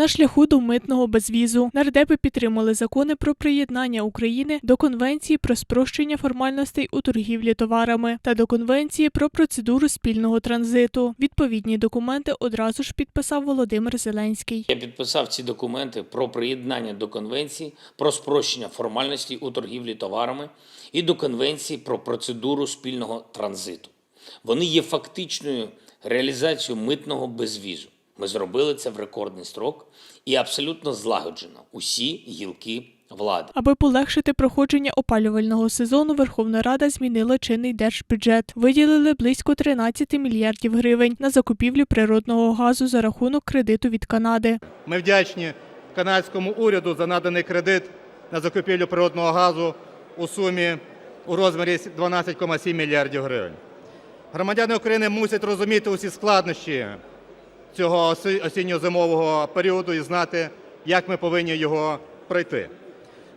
на шляху до митного безвізу. Нардепи підтримали закони про приєднання України до Конвенції про спрощення формальностей у торгівлі товарами та до Конвенції про процедуру спільного транзиту. Відповідні документи одразу ж підписав Володимир Зеленський. Я підписав ці документи про приєднання до конвенції про спрощення формальностей у торгівлі товарами і до конвенції про процедуру спільного транзиту. Вони є фактичною реалізацією митного безвізу. Ми зробили це в рекордний строк і абсолютно злагоджено усі гілки влади. Аби полегшити проходження опалювального сезону, Верховна Рада змінила чинний держбюджет. Виділили близько 13 мільярдів гривень на закупівлю природного газу за рахунок кредиту від Канади. Ми вдячні канадському уряду за наданий кредит на закупівлю природного газу у сумі у розмірі 12,7 мільярдів гривень. Громадяни України мусять розуміти усі складнощі цього осінньо-зимового періоду і знати, як ми повинні його пройти.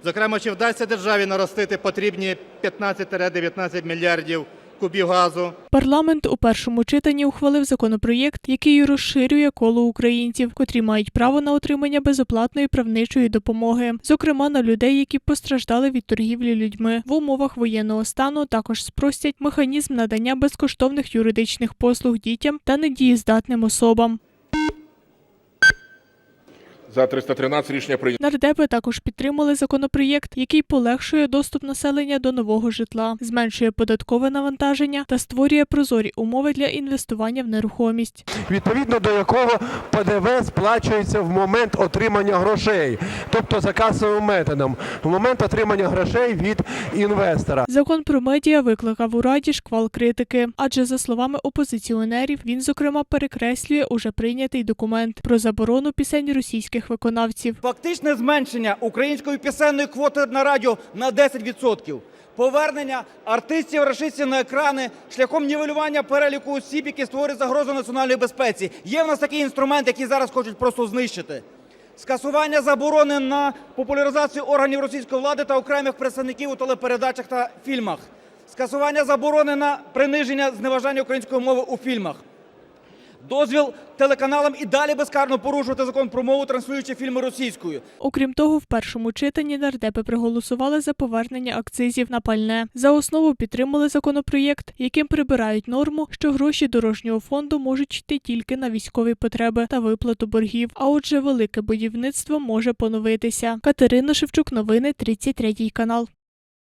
Зокрема, чи вдасться державі наростити потрібні 15-19 мільярдів кубів газу Парламент у першому читанні ухвалив законопроєкт, який розширює коло українців, котрі мають право на отримання безоплатної правничої допомоги, зокрема на людей, які постраждали від торгівлі людьми в умовах воєнного стану. Також спростять механізм надання безкоштовних юридичних послуг дітям та недієздатним особам. За 313 рішення прийнято. Нардепи також підтримали законопроєкт, який полегшує доступ населення до нового житла, зменшує податкове навантаження та створює прозорі умови для інвестування в нерухомість. відповідно до якого ПДВ сплачується в момент отримання грошей, тобто за касовим методом, в момент отримання грошей від інвестора. Закон про медіа викликав у раді шквал критики, адже за словами опозиціонерів, він зокрема перекреслює уже прийнятий документ про заборону пісень російських виконавців. Фактичне зменшення української пісенної квоти на радіо на 10%. Повернення артистів рашистів на екрани шляхом нівелювання переліку осіб, які створюють загрозу національної безпеці. Є в нас такий інструмент, який зараз хочуть просто знищити. Скасування заборони на популяризацію органів російської влади та окремих представників у телепередачах та фільмах. Скасування заборони на приниження зневажання української мови у фільмах. Дозвіл телеканалам і далі безкарно порушувати закон про мову, транслюючи фільми російською. Окрім того, в першому читанні нардепи проголосували за повернення акцизів на пальне. За основу підтримали законопроєкт, яким прибирають норму, що гроші дорожнього фонду можуть йти тільки на військові потреби та виплату боргів. А отже, велике будівництво може поновитися. Катерина Шевчук, новини 33 канал.